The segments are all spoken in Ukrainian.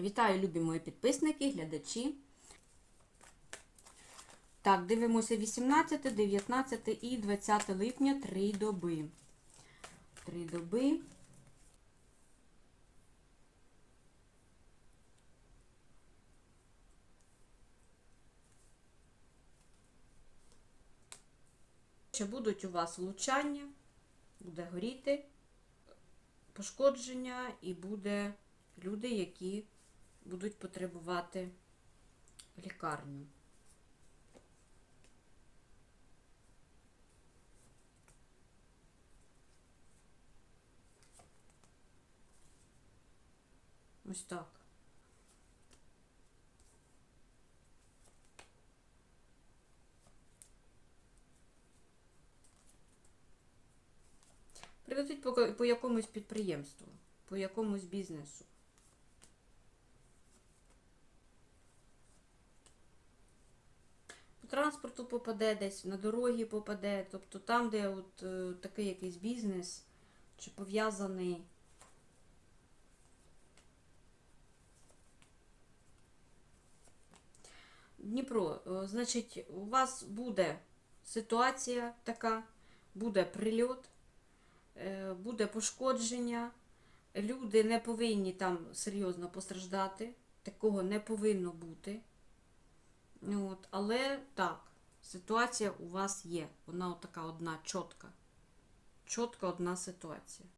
Вітаю, любі мої підписники, глядачі. Так, дивимося 18, 19 і 20 липня, три доби. Три доби. Ще будуть у вас влучання, буде горіти, пошкодження і буде люди, які будуть потребувати лікарню. Ось так. Прилетить по, по якомусь підприємству, по якомусь бізнесу. Транспорту попаде десь, на дороги попаде, тобто там, де от е, такий якийсь бізнес чи пов'язаний. Дніпро, е, значить, у вас буде ситуація така, буде прильот, е, буде пошкодження. Люди не повинні там серйозно постраждати, такого не повинно бути. От, але так, ситуація у вас є. Вона така одна чітка. Чітка одна ситуація.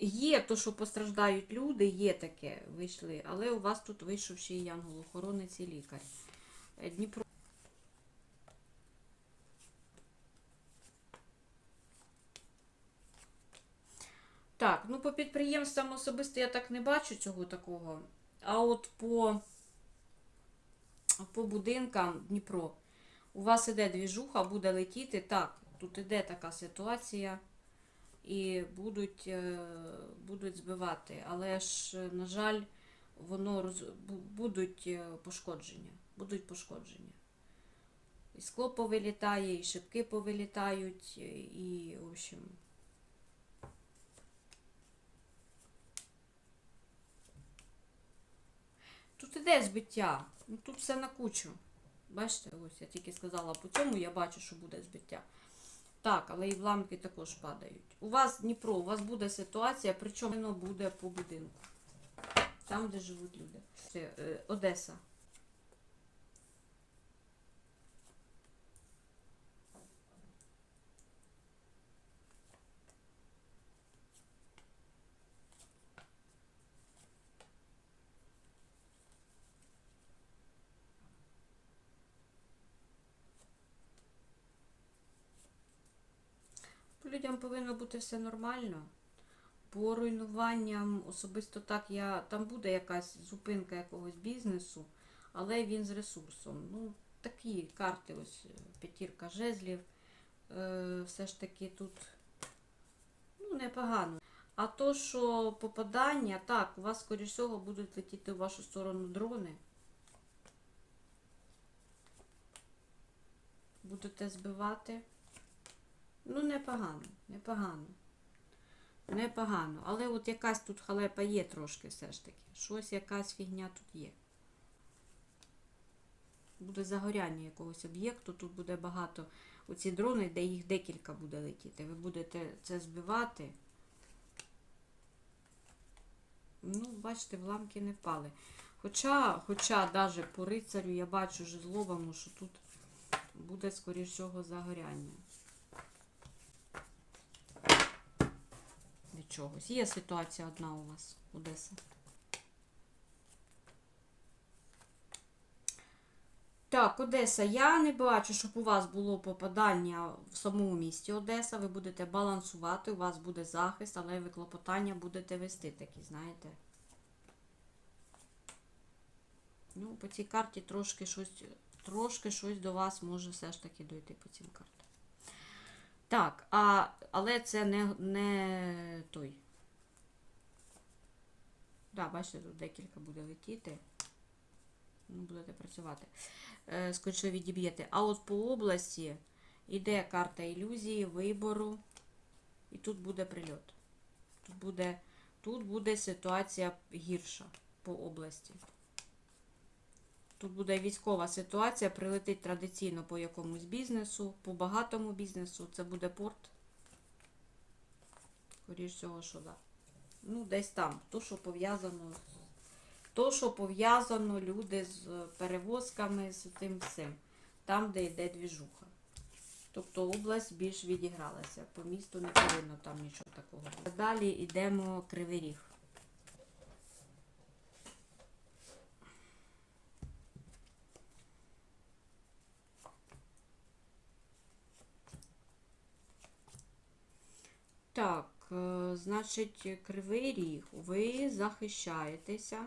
Є то, що постраждають люди, є таке, вийшли, але у вас тут вийшов ще й янгол-охоронець і лікар. Е, Дніпро. Так, ну по підприємствам особисто я так не бачу цього такого. А от по, по будинкам Дніпро. У вас іде двіжуха, буде летіти. Так, тут іде така ситуація. І будуть, е, будуть збивати. Але ж, е, на жаль, воно роз... будуть е, пошкодження. Будуть пошкодження. І скло повилітає, і шибки повилітають, і, в общем. Тут іде збиття. Ну, тут все на кучу. Бачите, ось я тільки сказала по цьому, я бачу, що буде збиття. Так, але і вламки також падають. У вас Дніпро, у вас буде ситуація, причому воно буде по будинку. Там, де живуть люди. Е, Одеса. Людям повинно бути все нормально. По руйнуванням особисто так я там буде якась зупинка якогось бізнесу, але він з ресурсом. Ну, такі карти, ось е, п'ятірка жезлів. Е, все ж таки тут ну, непогано. А то, що попадання, так, у вас, скоріш всього, будуть летіти в вашу сторону дрони. Будете збивати. Ну, непогано, непогано. Непогано. Але от якась тут халепа є трошки все ж таки. Щось якась фігня тут є. Буде загоряння якогось об'єкту, тут буде багато. Оці дрони, де їх декілька буде летіти. Ви будете це збивати. Ну, бачите, вламки не впали. Хоча, хоча навіть по рицарю я бачу жезловому, що тут буде, скоріш всього, загоряння. від чогось. Є ситуація одна у вас, Одеса. Так, Одеса, я не бачу, щоб у вас було попадання в самому місті Одеса. Ви будете балансувати, у вас буде захист, але ви клопотання будете вести такі, знаєте. Ну, по цій карті трошки щось, трошки щось до вас може все ж таки дойти по цим картам. Так, а, але це не, не той. Да, бачите, тут декілька буде летіти. Ну, будете працювати. Е, скоріше відіб'єте. А от по області йде карта ілюзії, вибору. І тут буде прильот. Тут буде, тут буде ситуація гірша по області. Тут буде військова ситуація, прилетить традиційно по якомусь бізнесу, по багатому бізнесу. Це буде порт. Скоріш всього, що да. Ну, десь там. То, що пов'язано то, що пов'язано люди з перевозками, з тим всім. Там, де йде двіжуха. Тобто область більш відігралася. По місту не повинно там нічого такого. Далі йдемо Кривий Ріг. Так, е, значить, Кривий Ріг. Ви захищаєтеся.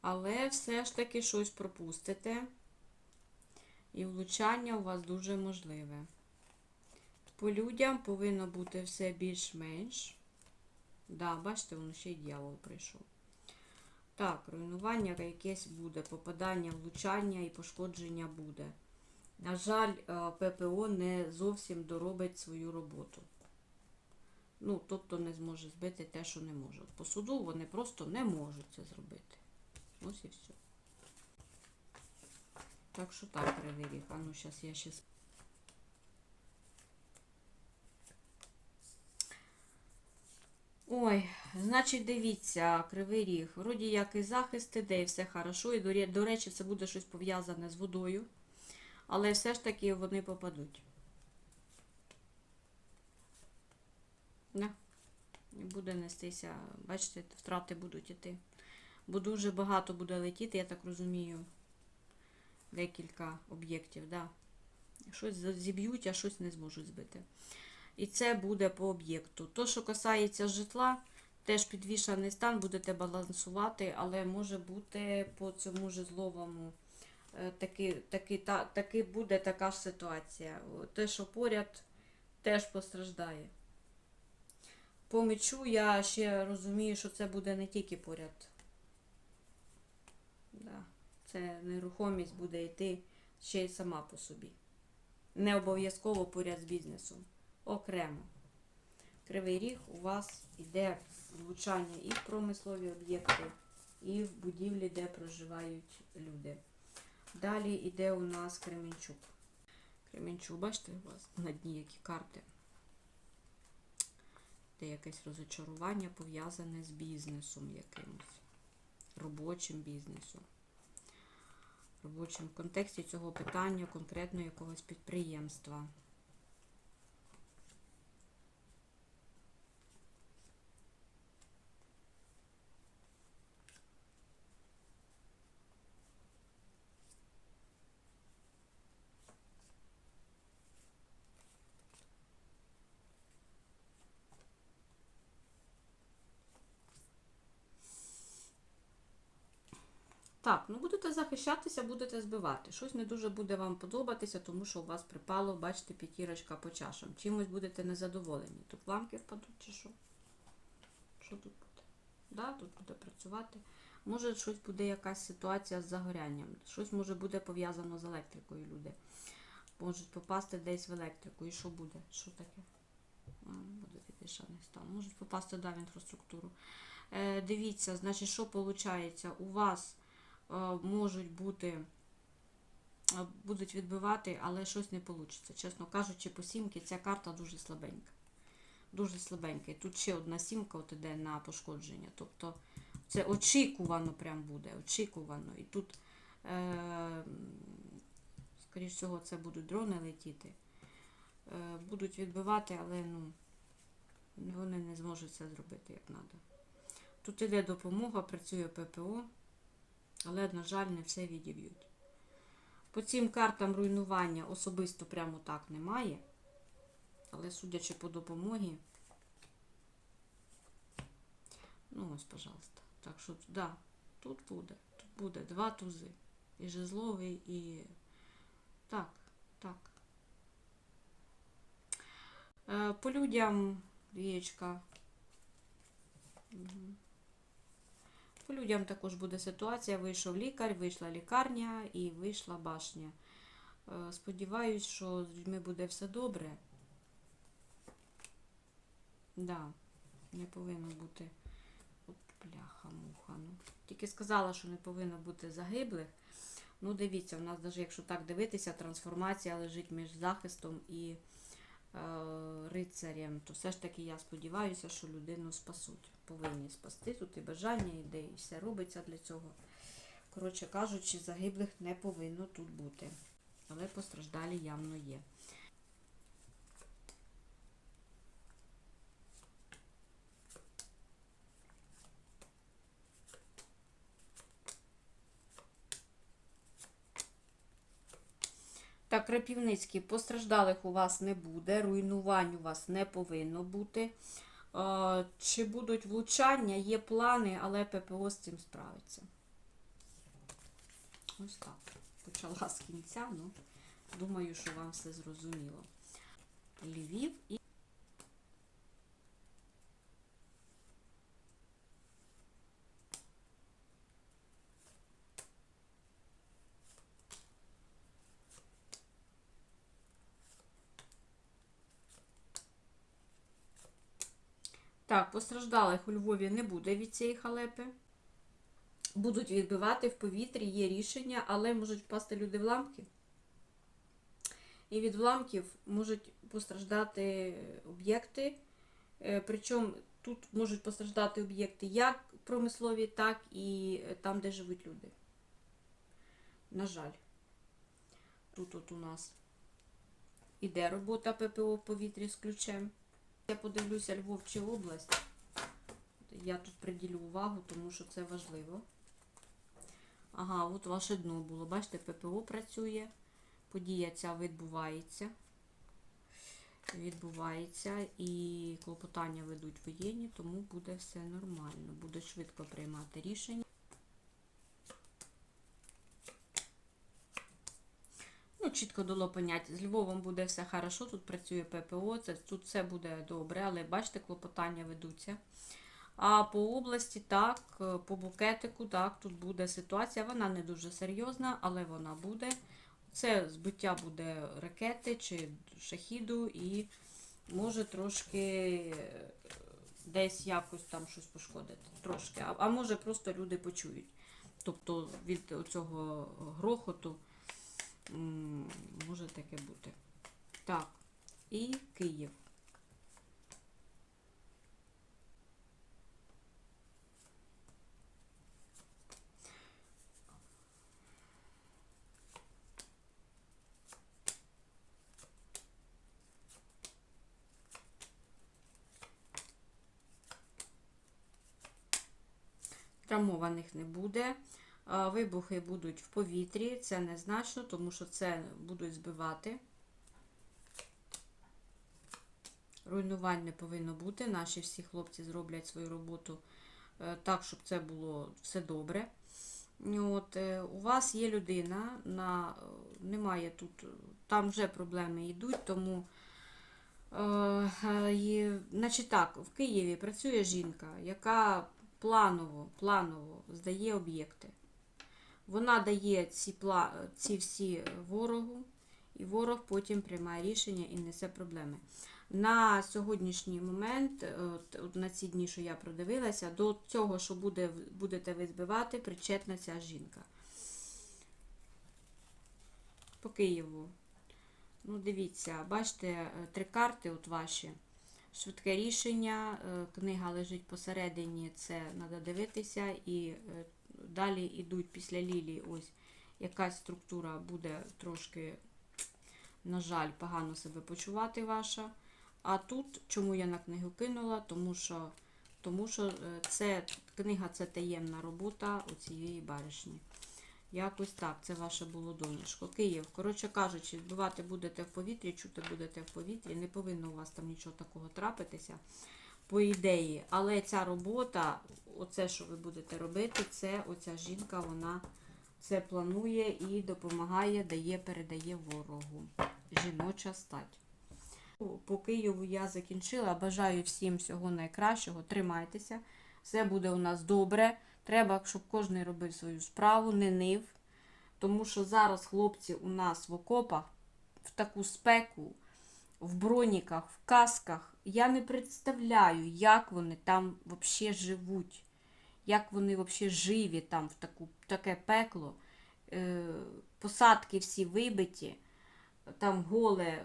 Але все ж таки щось пропустите. І влучання у вас дуже можливе. По людям повинно бути все більш-менш. Да, бачите, воно ще й дьявол прийшов. Так, руйнування якесь буде, попадання, влучання і пошкодження буде. На жаль, е, ППО не зовсім доробить свою роботу. Ну, тобто не зможе збити те, що не може. По суду вони просто не можуть це зробити. Ось і все. Так що так, Ріг. А ну, зараз я ще... Ой, значить, дивіться, Кривий Ріг. Вроді як і захист іде, і все хорошо. І, до речі, це буде щось пов'язане з водою. Але все ж таки вони попадуть. І буде нестися, бачите, втрати будуть іти. Бо дуже багато буде летіти, я так розумію. Декілька об'єктів, да. Щось зіб'ють, а щось не зможуть збити. І це буде по об'єкту. То, що касається житла, теж підвішаний стан, будете балансувати, але може бути по цьому житловому таки, таки, та, таки буде така ж ситуація. Те, що поряд, теж постраждає. По мечу я ще розумію, що це буде не тільки поряд. Да. Це нерухомість буде йти ще й сама по собі. Не обов'язково поряд з бізнесом. Окремо. Кривий ріг у вас йде влучання і в промислові об'єкти, і в будівлі, де проживають люди. Далі йде у нас Кременчук. Кременчук, бачите, у вас на дні які карти. Де якесь розочарування пов'язане з бізнесом якимось, робочим бізнесом. Робочим в контексті цього питання конкретно якогось підприємства. Так, ну будете захищатися, будете збивати. Щось не дуже буде вам подобатися, тому що у вас припало, бачите, п'ятірочка по чашам. Чимось будете незадоволені. Тут ламки впадуть чи що? Що тут буде? Да, тут буде працювати. Може, щось буде якась ситуація з загорянням. Щось може буде пов'язано з електрикою люди. Можуть попасти десь в електрику. І що буде? Що таке? Буде стан. Можуть попасти да, в інфраструктуру. Е, дивіться, значить, що виходить? У вас можуть бути, е, будуть відбивати, але щось не вийде. Чесно кажучи, по сімки ця карта дуже слабенька. Дуже слабенька. І тут ще одна сімка от іде на пошкодження. Тобто це очікувано прям буде. Очікувано. І тут, е, скоріш всього, це будуть дрони летіти. Е, будуть відбивати, але ну, вони не зможуть це зробити як треба. Тут іде допомога, працює ППО, але, на жаль, не все відіб'ють. По цим картам руйнування особисто прямо так немає. Але судячи по допомогі. Ну, ось, пожалуйста. Так що, да, тут буде. Тут буде два тузи. І жезловий, і. Так, так. Е, По людям двієчка. Мгм людям також буде ситуація: вийшов лікар, вийшла лікарня і вийшла башня. Е, сподіваюсь, що з людьми буде все добре. Да, не повинно бути От бляха муха. Ну. Тільки сказала, що не повинно бути загиблих. Ну, дивіться, у нас, навіть якщо так дивитися, трансформація лежить між захистом і рицарем, то все ж таки я сподіваюся, що людину спасуть. Повинні спасти. Тут і бажання йде, і все робиться для цього. Коротше кажучи, загиблих не повинно тут бути. Але постраждалі явно є. Так, Крапівницький, постраждалих у вас не буде, руйнувань у вас не повинно бути. Чи будуть влучання, є плани, але ППО з цим справиться. Ось так. Почала з кінця, ну думаю, що вам все зрозуміло. Львів і. Так, постраждалих у Львові не буде від цієї халепи. Будуть відбивати в повітрі, є рішення, але можуть впасти люди в ламки. І від вламків можуть постраждати об'єкти. Е, Причому тут можуть постраждати об'єкти як промислові, так і там, де живуть люди. На жаль, тут от у нас іде робота ППО в повітрі з ключем. Я подивлюся Львов чи область. Я тут приділю увагу, тому що це важливо. Ага, от ваше дно було. Бачите, ППО працює. Подія ця відбувається. Відбувається і клопотання ведуть воєнні, тому буде все нормально. Буде швидко приймати рішення. Чітко дало поняття. З Львовом буде все хорошо, тут працює ППО, це, тут все буде добре, але бачите, клопотання ведуться. А по області, так, е, по букетику, так, тут буде ситуація. Вона не дуже серйозна, але вона буде. Це збиття буде ракети чи шахіду і може трошки е, десь якось там щось пошкодити. Трошки. А, а може просто люди почують. Тобто від цього грохоту може таке бути. Так, і Київ. Травмованих не буде. Вибухи будуть в повітрі, це незначно, тому що це будуть збивати. Руйнувань не повинно бути. Наші всі хлопці зроблять свою роботу е, так, щоб це було все добре. От, е, у вас є людина, на, е, немає тут, там вже проблеми йдуть, тому е, значить так, в Києві працює жінка, яка планово, планово здає об'єкти. Вона дає ці, пла, ці всі ворогу, і ворог потім приймає рішення і несе проблеми. На сьогоднішній момент, е, от на ці дні, що я продивилася, до цього, що буде, будете ви збивати, причетна ця жінка. По Києву. Ну, дивіться, бачите, е, три карти от ваші. Швидке рішення, е, книга лежить посередині, це треба дивитися. І е, далі йдуть після лілії, ось якась структура буде трошки, на жаль, погано себе почувати ваша. А тут, чому я на книгу кинула? Тому що, тому що е, це книга це таємна робота у цієї баришні. Якось так, це ваше було донечко. Київ, коротше кажучи, збивати будете в повітрі, чути будете в повітрі. Не повинно у вас там нічого такого трапитися, по ідеї. Але ця робота, оце, що ви будете робити, це оця жінка, вона це планує і допомагає, дає, передає ворогу. Жіноча стать. По Києву я закінчила. Бажаю всім всього найкращого. Тримайтеся. Все буде у нас добре. Треба, щоб кожен робив свою справу, не нив. Тому що зараз хлопці у нас в окопах в таку спеку, в броніках, в касках, Я не представляю, як вони там взагалі живуть, як вони взагалі живі там в таку, таке пекло. Е, посадки всі вибиті, там голе,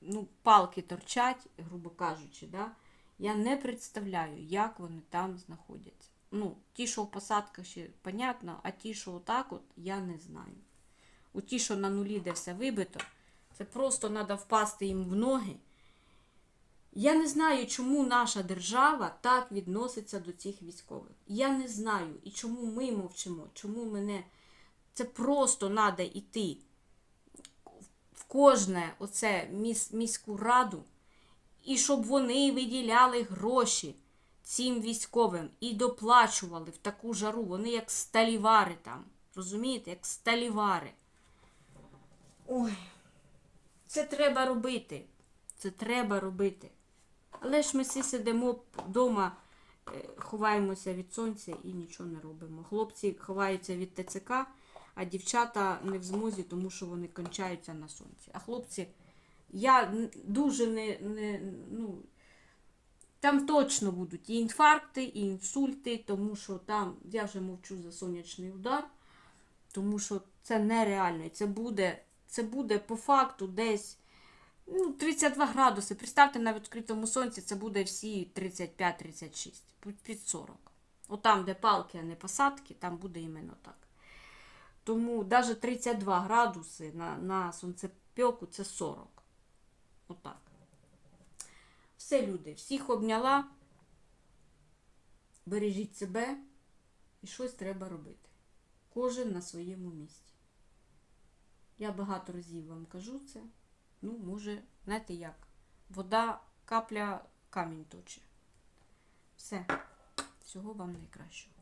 ну, палки торчать, грубо кажучи, да? я не представляю, як вони там знаходяться. Ну, ті, що в посадках ще понятно, а ті, що отак от, я не знаю. У ті, що на нулі, де все вибито, це просто треба впасти їм в ноги. Я не знаю, чому наша держава так відноситься до цих військових. Я не знаю. І чому ми мовчимо, чому мене. Це просто треба йти в кожне оце міс, міську раду, і щоб вони виділяли гроші цим військовим і доплачували в таку жару. Вони як сталівари там. Розумієте, як сталівари. Ой, це треба робити. Це треба робити. Але ж ми всі сидимо вдома, е, ховаємося від сонця і нічого не робимо. Хлопці ховаються від ТЦК, а дівчата не в змозі, тому що вони кончаються на сонці. А хлопці, я дуже не, не ну, там точно будуть і інфаркти, і інсульти, тому що там, я вже мовчу за сонячний удар, тому що це нереально. І це буде, це буде по факту десь ну, 32 градуси. Представте, на відкритому сонці це буде всі 35-36, під- під 40. Отам, де палки, а не посадки, там буде іменно так. Тому навіть 32 градуси на, на сонцепьоку це 40. Отак. Все, люди, всіх обняла. Бережіть себе і щось треба робити. Кожен на своєму місці. Я багато разів вам кажу це. Ну, може, знаєте як? Вода, капля, камінь точить. Все. Всього вам найкращого.